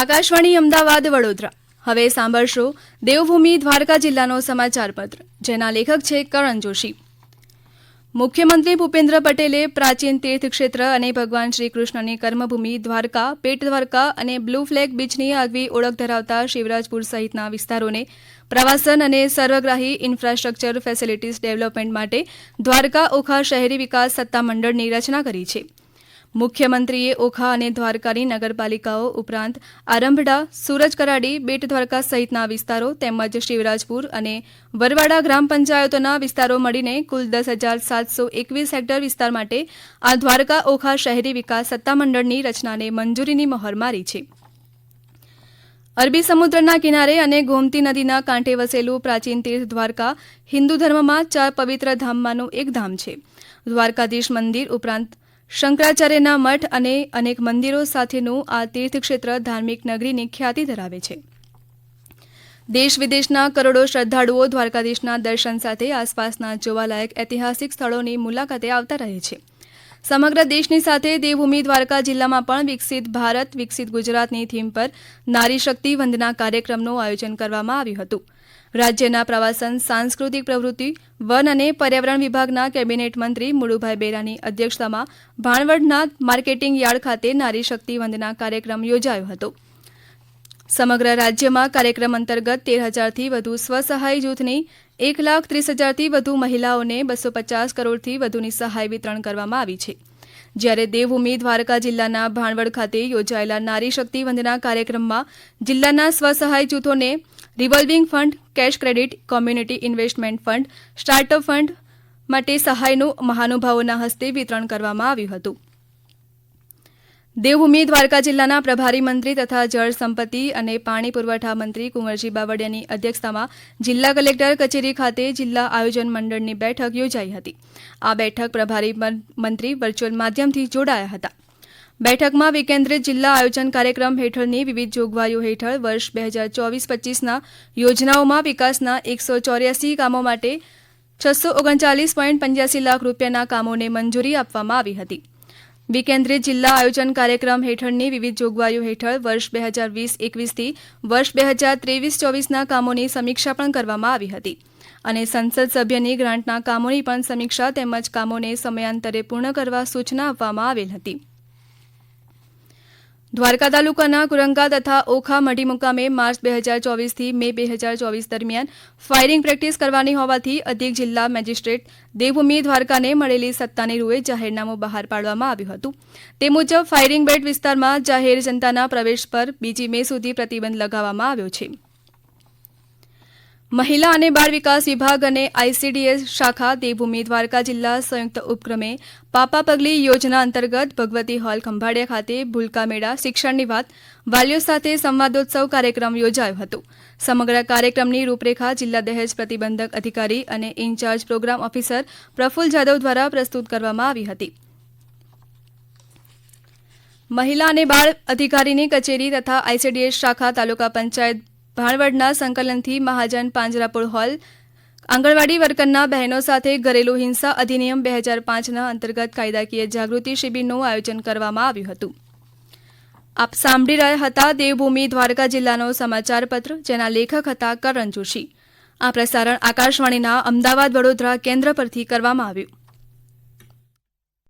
આકાશવાણી અમદાવાદ, વડોદરા. હવે સાંભળશો દેવભૂમિ દ્વારકા જિલ્લાનો સમાચાર પત્ર જેના લેખક છે કરણ જોશી. મુખ્યમંત્રી ભૂપેન્દ્ર પટેલે પ્રાચીન તીર્થક્ષેત્ર અને ભગવાન શ્રી કૃષ્ણની કર્મભૂમિ દ્વારકા, પેટ દ્વારકા અને બ્લુ ફ્લેગ બીચની આગવી ઓળખ ધરાવતા શિવરાજપુર સહિતના વિસ્તારોને પ્રવાસન અને સર્વગ્રાહી ઇન્ફ્રાસ્ટ્રક્ચર ફેસિલિટીઝ ડેવલપમેન્ટ માટે દ્વારકા ઓખા શહેરી વિકાસ સત્તામંડળની રચના કરી છે. મુખ્યમંત્રીએ ઓખા અને દ્વારકાની નગરપાલિકાઓ ઉપરાંત આરંભડા, સુરજ કરાડી, બેટ દ્વારકા સહિતના વિસ્તારો તેમજ શિવરાજપુર અને વરવાડા ગ્રામ પંચાયતોના વિસ્તારો મળીને કુલ દસ હજાર સાતસો એકવીસ હેક્ટર વિસ્તાર માટે આ દ્વારકા ઓખા શહેરી વિકાસ સત્તામંડળની રચનાને મંજૂરીની મહોર મારી છે. અરબી સમુદ્રના કિનારે અને ગોમતી નદીના કાંઠે વસેલું પ્રાચીન તીર્થ દ્વારકા હિન્દુ ધર્મમાં ચાર પવિત્ર ધામમાંનું એક ધામ છે. દ્વારકાધીશ મંદિર ઉપરાંત શંકરાચાર્યના મઠ અને અનેક મંદિરો સાથેનું આ તીર્થક્ષેત્ર ધાર્મિક નગરીની ખ્યાતિ ધરાવે છે. દેશ વિદેશના કરોડો શ્રદ્ધાળુઓ દ્વારકાધીશના દર્શન સાથે આસપાસના જોવાલાયક ઐતિહાસિક સ્થળોની મુલાકાતે આવતા રહે છે. સમગ્ર દેશની સાથે દેવભૂમિ દ્વારકા જિલ્લામાં પણ વિકસિત ભારત, વિકસિત ગુજરાતની થીમ પર નારી શક્તિ વંદના કાર્યક્રમનું આયોજન કરવામાં આવ્યું હતું. રાજ્યના પ્રવાસન, સાંસ્કૃતિક પ્રવૃત્તિ, વન અને પર્યાવરણ વિભાગના કેબિનેટ મંત્રી મુળુભાઈ બેરાની અધ્યક્ષતામાં ભાણવડના માર્કેટિંગ યાર્ડ ખાતે નારી શક્તિ વંદના કાર્યક્રમ યોજાયો હતો. સમગ્ર રાજ્યમાં કાર્યક્રમ અંતર્ગત તેર હજારથી વધુ સ્વસહાય જૂથની એક લાખ ત્રીસ હજારથી વધુ મહિલાઓને બસો પચાસ કરોડથી વધુની સહાય વિતરણ કરવામાં આવી છે. જ્યારે દેવભૂમિ દ્વારકા જિલ્લાના ભાણવડ ખાતે યોજાયેલા નારી શક્તિ વંદના કાર્યક્રમમાં જિલ્લાના સ્વસહાય જૂથોને revolving fund, cash credit, community investment fund, startup fund માટે સહાયનું મહાનુભાવોના હસ્તે વિતરણ કરવામાં આવ્યું હતું. દેવભૂમિ દ્વારકા જિલ્લાના પ્રભારી મંત્રી તથા જળ સંપત્તિ અને પાણી પુરવઠા મંત્રી કુંવરજી બાવળિયાની અધ્યક્ષતામાં જિલ્લા કલેક્ટર કચેરી ખાતે જિલ્લા આયોજન મંડળની બેઠક યોજાઈ હતી. આ બેઠક પ્રભારી મંત્રી વર્ચ્યુઅલ માધ્યમથી જોડાયા હતા. બેઠકમાં વિકેન્દ્રિત જિલ્લા આયોજન કાર્યક્રમ હેઠળની વિવિધ જોગવાઈઓ હેઠળ વર્ષ બે હજાર ચોવીસ પચીસના યોજનાઓમાં વિકાસના એકસો ચોર્યાસી કામો માટે છસો ઓગણચાલીસ પોઈન્ટ પંચ્યાસી લાખ રૂપિયાના કામોને મંજૂરી આપવામાં આવી હતી. વિકેન્દ્રિત જિલ્લા આયોજન કાર્યક્રમ હેઠળની વિવિધ જોગવાઈઓ હેઠળ વર્ષ બે હજાર વીસ એકવીસથી વર્ષ બે હજાર ત્રેવીસ, ચોવીસના કામોની સમીક્ષા પણ કરવામાં આવી હતી. અને સંસદ સભ્યની ગ્રાન્ટના કામોની પણ સમીક્ષા તેમજ કામોને સમયાંતરે પૂર્ણ કરવા સૂચના આપવામાં આવેલ હતી. દ્વારકા તાલુકાના કુરંગા તથા ઓખા મઢી મુકામે માર્ચ બે હજાર ચોવીસથી મે બે હજાર ચોવીસ દરમિયાન ફાયરિંગ પ્રેક્ટિસ કરવાની હોવાથી અધિક જિલ્લા મેજિસ્ટ્રેટ દેવભૂમિ દ્વારકાને મળેલી સત્તાની રૂએ જાહેરનામું બહાર પાડવામાં આવ્યું હતું. તે મુજબ ફાયરિંગ બેટ વિસ્તારમાં જાહેર જનતાના પ્રવેશ પર બીજી મે સુધી પ્રતિબંધ લગાવવામાં આવ્યો છે. મહિલા અને બાળ વિકાસ વિભાગ અને આઈસીડીએસ શાખા દેવભૂમિ દ્વારકા જિલ્લા સંયુક્ત ઉપક્રમે પાપા પગલી યોજના અંતર્ગત ભગવતી હોલ ખંભાળિયા ખાતે ભૂલકા મેળા, શિક્ષણની વાત, વાલીઓ સાથે સંવાદોત્સવ કાર્યક્રમ યોજાયો હતો. સમગ્ર કાર્યક્રમની રૂપરેખા જિલ્લા દહેજ પ્રતિબંધક અધિકારી અને incharge program officer Praful Jadav દ્વારા પ્રસ્તુત કરવામાં આવી હતી. મહિલા અને બાળ અધિકારીની કચેરી તથા આઈસીડીએસ શાખા તાલુકા પંચાયત ભાણવડના સંકલનથી મહાજન પાંજરાપોળ હોલ, આંગણવાડી વર્કરના બહેનો સાથે ઘરેલુ હિંસા અધિનિયમ બે હજાર પાંચના અંતર્ગત કાયદાકીય જાગૃતિ શિબિરનું આયોજન કરવામાં આવ્યું હતું. આપ સાંભળી રહ્યા હતા દેવભૂમિ દ્વારકા જિલ્લાનો સમાચાર પત્ર જેના લેખક હતા કરણ જોશી. આ પ્રસારણ આકાશવાણીના અમદાવાદ વડોદરા કેન્દ્ર પરથી કરવામાં આવ્યું.